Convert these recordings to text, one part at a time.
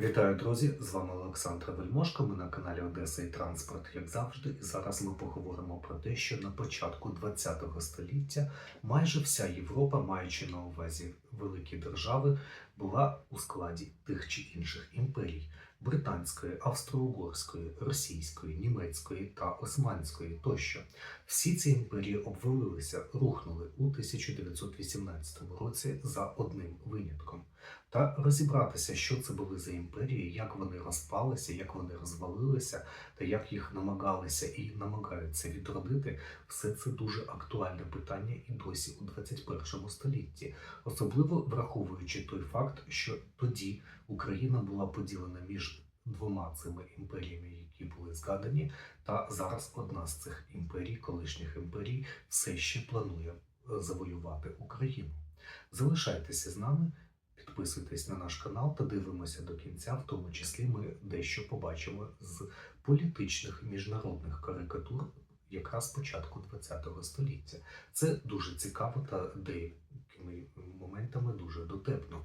Вітаю, друзі! З вами Олександр Вельмошко. Ми на каналі Одеса і Транспорт, як завжди. І зараз ми поговоримо про те, що на початку ХХ століття майже вся Європа, маючи на увазі великі держави, була у складі тих чи інших імперій британської, австро-угорської, російської, німецької та османської тощо. Всі ці імперії обвалилися, рухнули у 1918 році за одним винятком та розібратися, що це були за імперії, як вони розпалися, як вони розвалилися, та як їх намагалися і намагаються відродити, все це дуже актуальне питання і досі у 21 столітті, особливо враховуючи той факт, що тоді Україна була поділена між двома цими імперіями, які були згадані, та зараз одна з цих імперій, колишніх імперій, все ще планує е, завоювати Україну. Залишайтеся з нами. Підписуйтесь на наш канал та дивимося до кінця, в тому числі ми дещо побачимо з політичних міжнародних карикатур якраз початку ХХ століття. Це дуже цікаво та деякими моментами дуже дотепно.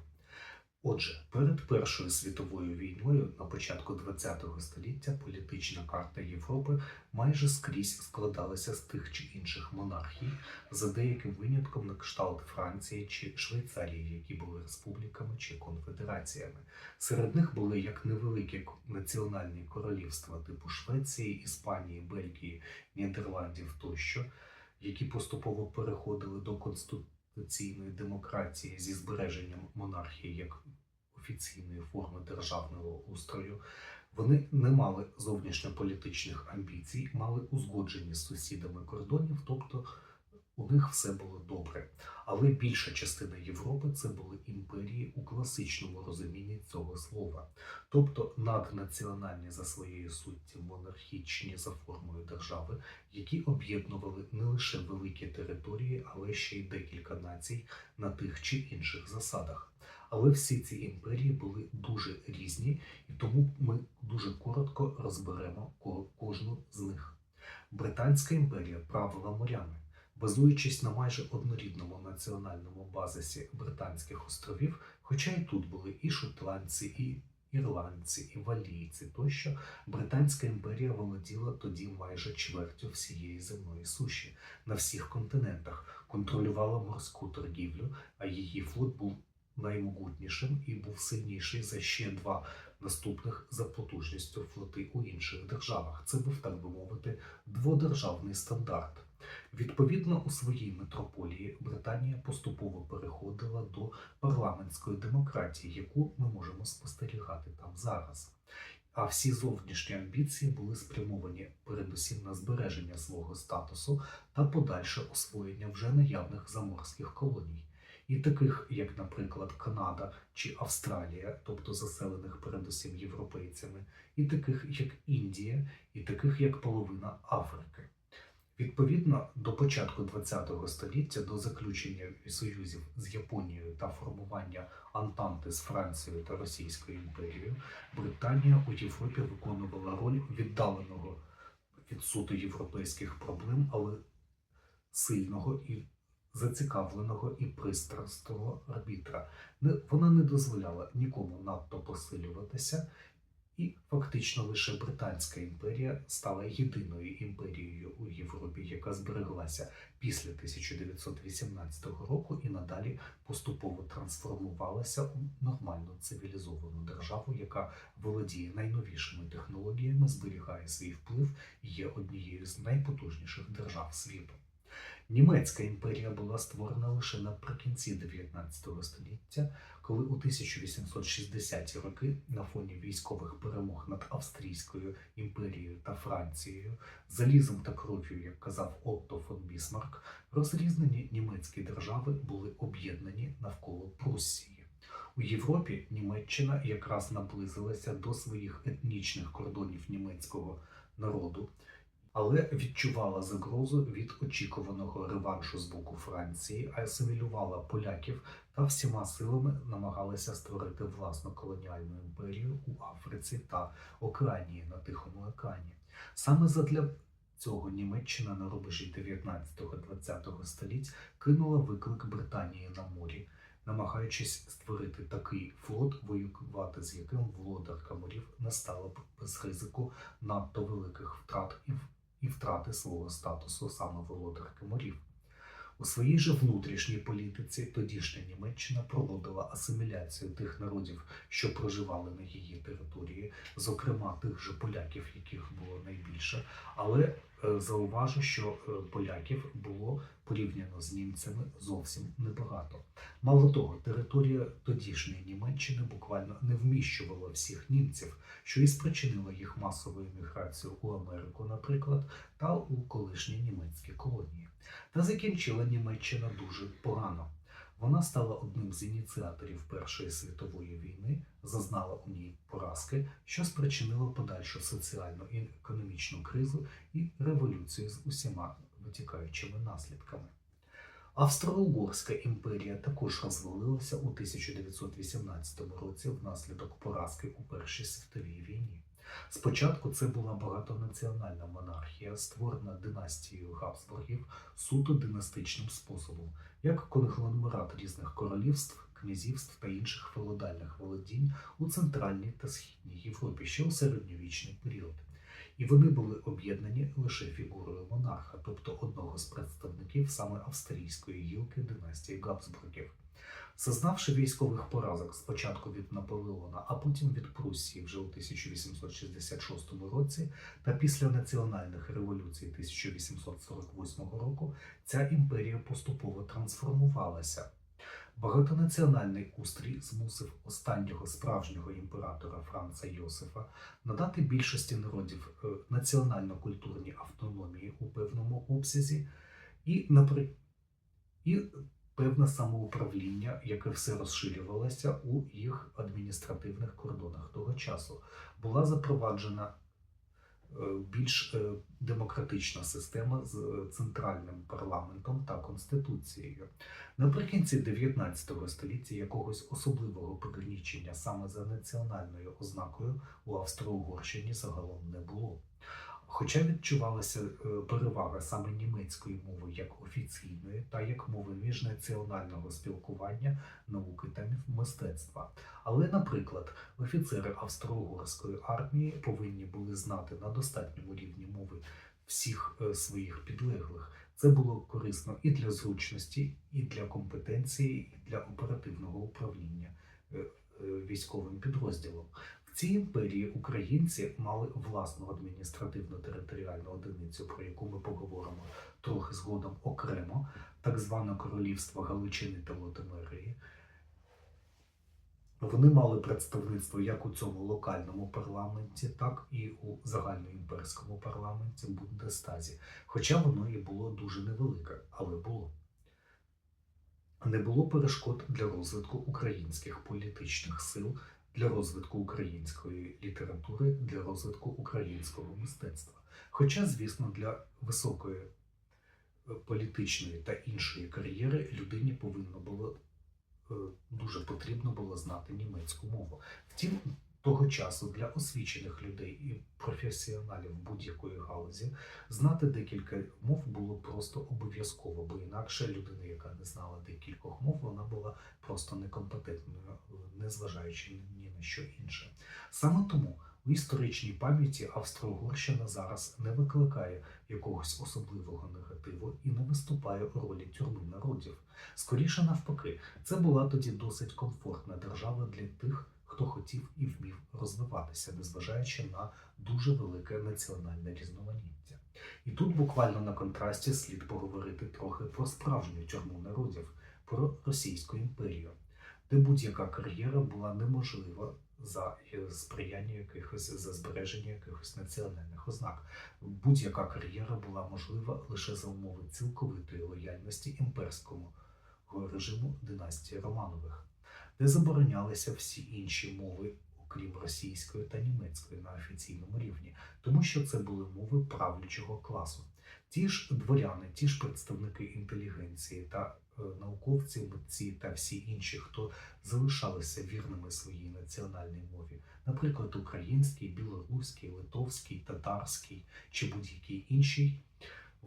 Отже, перед Першою світовою війною на початку ХХ століття політична карта Європи майже скрізь складалася з тих чи інших монархій, за деяким винятком на кшталт Франції чи Швейцарії, які були республіками чи конфедераціями. Серед них були як невеликі національні королівства типу Швеції, Іспанії, Бельгії, Нідерландів тощо, які поступово переходили до конституційної демократії зі збереженням монархії як офіційної форми державного устрою. Вони не мали зовнішньополітичних амбіцій, мали узгоджені з сусідами кордонів, тобто у них все було добре. Але більша частина Європи це були імперії у класичному розумінні цього слова, тобто наднаціональні за своєю суттю монархічні за формою держави, які об'єднували не лише великі території, але ще й декілька націй на тих чи інших засадах. Але всі ці імперії були дуже різні, і тому ми дуже коротко розберемо кожну з них. Британська імперія правила морями, базуючись на майже однорідному національному базисі Британських островів, хоча і тут були і шотландці, і ірландці, і валійці тощо, Британська імперія володіла тоді майже чвертю всієї земної суші на всіх континентах, контролювала морську торгівлю, а її флот був наймогутнішим і був сильніший за ще два наступних за потужністю флоти у інших державах. Це був, так би мовити, дводержавний стандарт. Відповідно, у своїй метрополії Британія поступово переходила до парламентської демократії, яку ми можемо спостерігати там зараз. А всі зовнішні амбіції були спрямовані передусім на збереження свого статусу та подальше освоєння вже наявних заморських колоній і таких, як, наприклад, Канада чи Австралія, тобто заселених передусім європейцями, і таких, як Індія, і таких, як половина Африки. Відповідно до початку ХХ століття, до заключення союзів з Японією та формування Антанти з Францією та Російською імперією, Британія у Європі виконувала роль віддаленого від суто європейських проблем, але сильного і зацікавленого і пристрастого арбітра. Вона не дозволяла нікому надто посилюватися, і фактично лише Британська імперія стала єдиною імперією у Європі, яка збереглася після 1918 року і надалі поступово трансформувалася у нормальну цивілізовану державу, яка володіє найновішими технологіями, зберігає свій вплив і є однією з найпотужніших держав світу. Німецька імперія була створена лише наприкінці 19 століття, коли у 1860-ті роки на фоні військових перемог над Австрійською імперією та Францією, залізом та кров'ю, як казав Отто фон Бісмарк, розрізнені німецькі держави були об'єднані навколо Пруссії. У Європі Німеччина якраз наблизилася до своїх етнічних кордонів німецького народу, але відчувала загрозу від очікуваного реваншу з боку Франції, асимілювала поляків та всіма силами намагалася створити власну колоніальну імперію у Африці та Океанії на Тихому океані. Саме задля цього Німеччина на рубежі 19-20 століть кинула виклик Британії на морі, намагаючись створити такий флот, воювати з яким володар Каморів не стало б без ризику надто великих втрат і, і втрати свого статусу саме володарки морів. У своїй же внутрішній політиці тодішня Німеччина проводила асиміляцію тих народів, що проживали на її території, зокрема тих же поляків, яких було найбільше. Але зауважу, що е, поляків було порівняно з німцями зовсім небагато. Мало того, територія тодішньої Німеччини буквально не вміщувала всіх німців, що і спричинило їх масову еміграцію у Америку, наприклад, та у колишні німецькі колонії. Та закінчила Німеччина дуже погано. Вона стала одним з ініціаторів Першої світової війни, зазнала у ній поразки, що спричинило подальшу соціальну і економічну кризу і революцію з усіма витікаючими наслідками. Австро-Угорська імперія також розвалилася у 1918 році внаслідок поразки у Першій світовій війні. Спочатку це була багатонаціональна монархія, створена династією Габсбургів суто династичним способом, як конгломерат різних королівств, князівств та інших феодальних володінь у Центральній та Східній Європі ще у середньовічний період. І вони були об'єднані лише фігурою монарха, тобто одного з представників саме австрійської гілки династії Габсбургів. Зазнавши військових поразок спочатку від Наполеона, а потім від Пруссії вже у 1866 році, та після національних революцій 1848 року, ця імперія поступово трансформувалася. Багатонаціональний устрій змусив останнього справжнього імператора Франца Йосифа надати більшості народів е, національно-культурні автономії у певному обсязі і, напри... і певне самоуправління, яке все розширювалося у їх адміністративних кордонах того часу. Була запроваджена е, більш е, демократична система з е, центральним парламентом та конституцією. Наприкінці 19 століття якогось особливого пригнічення саме за національною ознакою у Австро-Угорщині загалом не було. Хоча відчувалася е, перевага саме німецької мови як офіційної та як мови міжнаціонального спілкування, науки та мистецтва. Але, наприклад, офіцери австро-угорської армії повинні були знати на достатньому рівні мови всіх е, своїх підлеглих. Це було корисно і для зручності, і для компетенції, і для оперативного управління е, військовим підрозділом. Цій імперії українці мали власну адміністративно-територіальну одиницю, про яку ми поговоримо трохи згодом окремо, так зване королівство Галичини та Лотомерії. Вони мали представництво як у цьому локальному парламенті, так і у загальноімперському парламенті Бундестазі. Хоча воно і було дуже невелике, але було. Не було перешкод для розвитку українських політичних сил для розвитку української літератури, для розвитку українського мистецтва. Хоча, звісно, для високої е, політичної та іншої кар'єри людині повинно було е, дуже потрібно було знати німецьку мову. Втім, того часу для освічених людей і професіоналів будь-якої галузі знати декілька мов було просто обов'язково, бо інакше людина, яка не знала декількох мов, вона була просто некомпетентною, незважаючи ні що інше. Саме тому у історичній пам'яті Австро-Угорщина зараз не викликає якогось особливого негативу і не виступає у ролі тюрми народів. Скоріше навпаки, це була тоді досить комфортна держава для тих хто хотів і вмів розвиватися, незважаючи на дуже велике національне різноманіття. І тут буквально на контрасті слід поговорити трохи про справжню тюрму народів, про Російську імперію, де будь-яка кар'єра була неможлива за сприяння якихось за збереження якихось національних ознак. Будь-яка кар'єра була можлива лише за умови цілковитої лояльності імперському режиму династії Романових де заборонялися всі інші мови, окрім російської та німецької на офіційному рівні, тому що це були мови правлячого класу. Ті ж дворяни, ті ж представники інтелігенції та е, науковці, митці та всі інші, хто залишалися вірними своїй національній мові, наприклад, український, білоруський, литовський, татарський чи будь-який інший,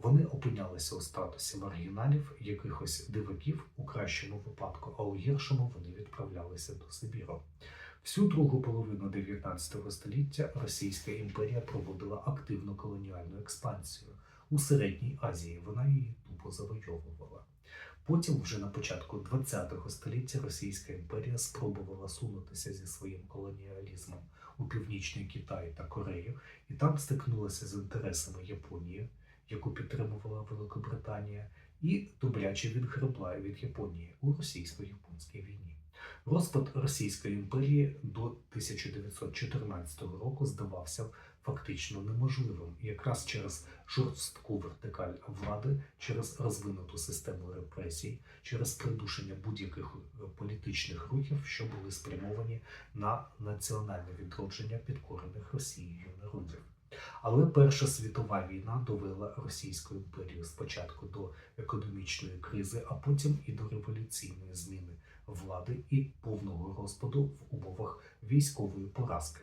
Вони опинялися у статусі маргіналів, якихось диваків у кращому випадку, а у гіршому вони відправлялися до Сибіру. Всю другу половину 19 століття Російська імперія проводила активну колоніальну експансію. У Середній Азії вона її тупо завойовувала. Потім, вже на початку ХХ століття, Російська імперія спробувала сунутися зі своїм колоніалізмом у Північний Китай та Корею, і там стикнулася з інтересами Японії, яку підтримувала Великобританія, і добряче відгребла від Японії у російсько-японській війні. Розпад Російської імперії до 1914 року здавався фактично неможливим, якраз через жорстку вертикаль влади, через розвинуту систему репресій, через придушення будь-яких е, політичних рухів, що були спрямовані на національне відродження підкорених Росією народів. Але Перша світова війна довела Російську імперію спочатку до економічної кризи, а потім і до революційної зміни влади і повного розпаду в умовах військової поразки.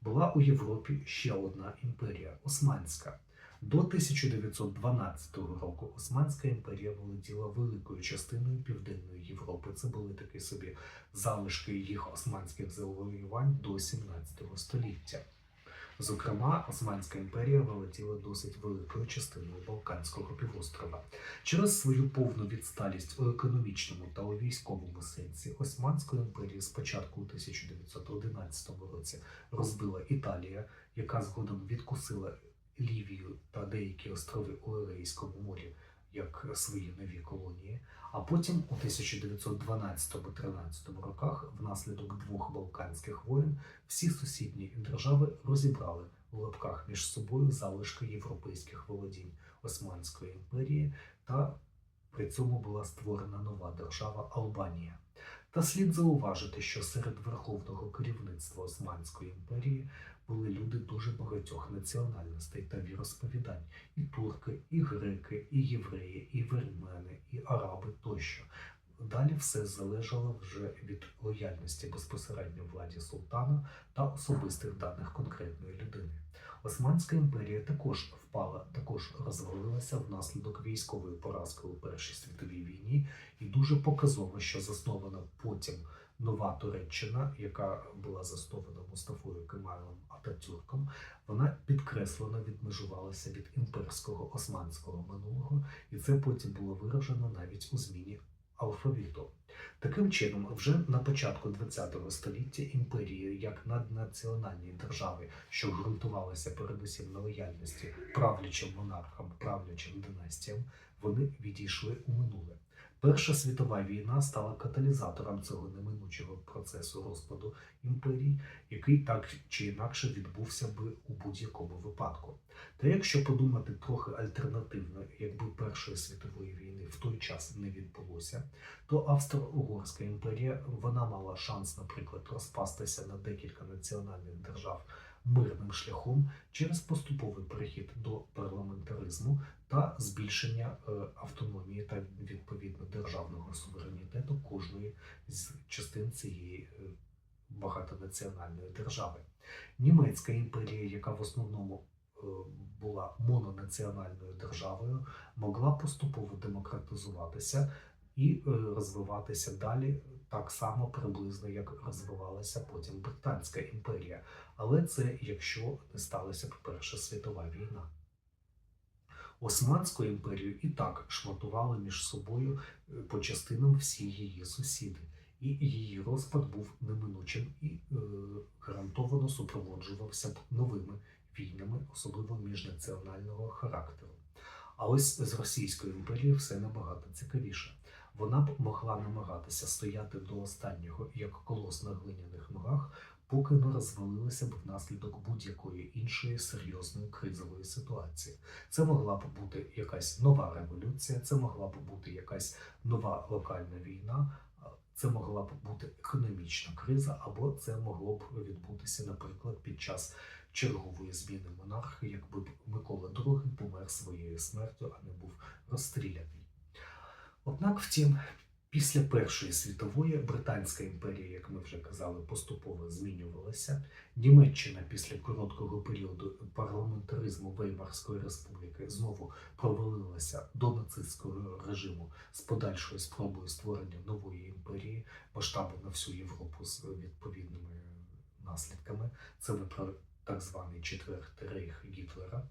Була у Європі ще одна імперія Османська. До 1912 року Османська імперія володіла великою частиною Південної Європи. Це були такі собі залишки їх османських завоювань до 17 століття. Зокрема, Османська імперія володіла досить великою частиною Балканського півострова. Через свою повну відсталість у економічному та у військовому сенсі Османської імперії спочатку у 1911 році розбила Італія, яка згодом відкусила Лівію та деякі острови у Егейському морі як свої нові колонії. А потім у 1912-13 роках, внаслідок двох балканських воєн, всі сусідні держави розібрали у лапках між собою залишки європейських володінь Османської імперії, та при цьому була створена нова держава Албанія. Та слід зауважити, що серед верховного керівництва Османської імперії були люди дуже багатьох національностей та віросповідань: і турки, і греки, і євреї, і вірмени, і араби тощо. Далі все залежало вже від лояльності безпосередньо владі султана та особистих даних конкретної людини. Османська імперія також впала, також розвалилася внаслідок військової поразки у Першій світовій війні, і дуже показово, що заснована потім нова Туреччина, яка була заснована Мустафою Кемалем Ататюрком, вона підкреслено відмежувалася від імперського османського минулого, і це потім було виражено навіть у зміні алфавіту. Таким чином, вже на початку ХХ століття імперії, як наднаціональні держави, що ґрунтувалися передусім на лояльності правлячим монархам, правлячим династіям, вони відійшли у минуле. Перша світова війна стала каталізатором цього неминучого процесу розпаду імперій, який так чи інакше відбувся би у будь-якому випадку. Та якщо подумати трохи альтернативно, якби Першої світової війни в той час не відбулося, то Австро-Угорська імперія вона мала шанс, наприклад, розпастися на декілька національних держав мирним шляхом через поступовий перехід до парламентаризму та збільшення е, автономії та відповідно державного суверенітету кожної з частин цієї е, багатонаціональної держави. Німецька імперія, яка в основному е, була мононаціональною державою, могла поступово демократизуватися і розвиватися далі так само приблизно, як розвивалася потім Британська імперія. Але це якщо не сталася Перша світова війна. Османську імперію і так шматували між собою е, по частинам всі її сусіди, і її розпад був неминучим і е, гарантовано супроводжувався б новими війнами, особливо міжнаціонального характеру. А ось з Російською імперією все набагато цікавіше. Вона б могла намагатися стояти до останнього як колос на глиняних ногах, поки не розвалилася б внаслідок будь-якої іншої серйозної кризової ситуації. Це могла б бути якась нова революція, це могла б бути якась нова локальна війна, це могла б бути економічна криза, або це могло б відбутися, наприклад, під час чергової зміни монарха, якби Микола II помер своєю смертю, а не був розстріляний. Однак, втім, Після Першої світової Британська імперія, як ми вже казали, поступово змінювалася. Німеччина після короткого періоду парламентаризму Веймарської республіки знову провалилася до нацистського режиму з подальшою спробою створення нової імперії масштабу на всю Європу з відповідними наслідками. Це ви про так званий Четвертий рейх Гітлера.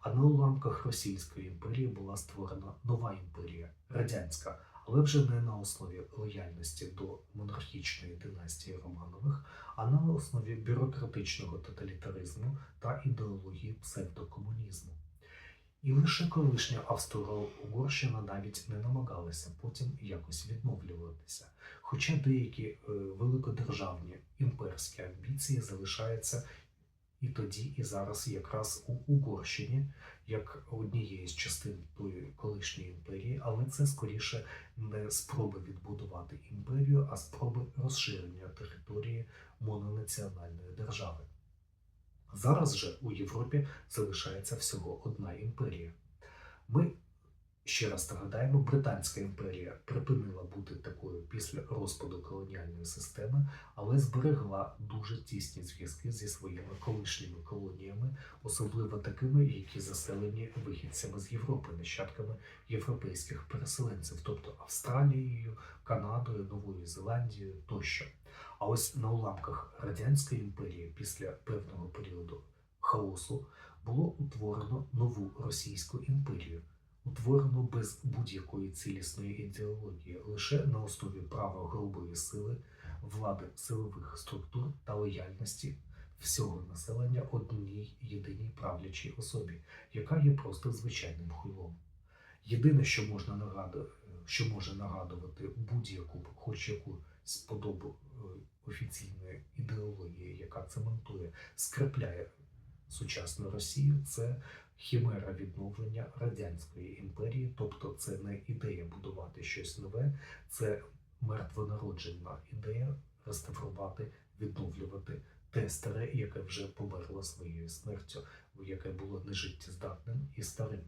А на уламках Російської імперії була створена нова імперія радянська, але вже не на основі лояльності до монархічної династії Романових, а на основі бюрократичного тоталітаризму та ідеології псевдокомунізму. І лише колишня Австро-Угорщина навіть не намагалася потім якось відновлюватися. Хоча деякі е, великодержавні імперські амбіції залишаються і тоді, і зараз якраз у Угорщині, як однієї з частин тої колишньої імперії, але це скоріше не спроби відбудувати імперію, а спроби розширення території мононаціональної держави. Зараз же у Європі залишається всього одна імперія. Ми ще раз нагадаємо, Британська імперія припинила бути такою після розпаду колоніальної системи, але зберегла дуже тісні зв'язки зі своїми колишніми колоніями, особливо такими, які заселені вихідцями з Європи, нащадками європейських переселенців, тобто Австралією, Канадою, Новою Зеландією тощо. А ось на уламках Радянської імперії після певного періоду хаосу було утворено нову Російську імперію, утворено без будь-якої цілісної ідеології, лише на основі права грубої сили, влади силових структур та лояльності всього населення одній єдиній правлячій особі, яка є просто звичайним хуйлом. Єдине, що можна нагадувати, що може нагадувати будь-яку, хоч якусь подобу е, офіційної ідеології, яка цементує, скрепляє сучасну Росію, це хімера відновлення радянської імперії, тобто це не ідея будувати щось нове, це мертвонароджена ідея реставрувати, відновлювати те старе, яке вже померло своєю смертю, яке було нежиттєздатним і старим.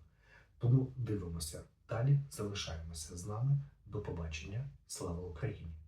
Тому дивимося далі, залишаємося з нами. До побачення. Слава Україні!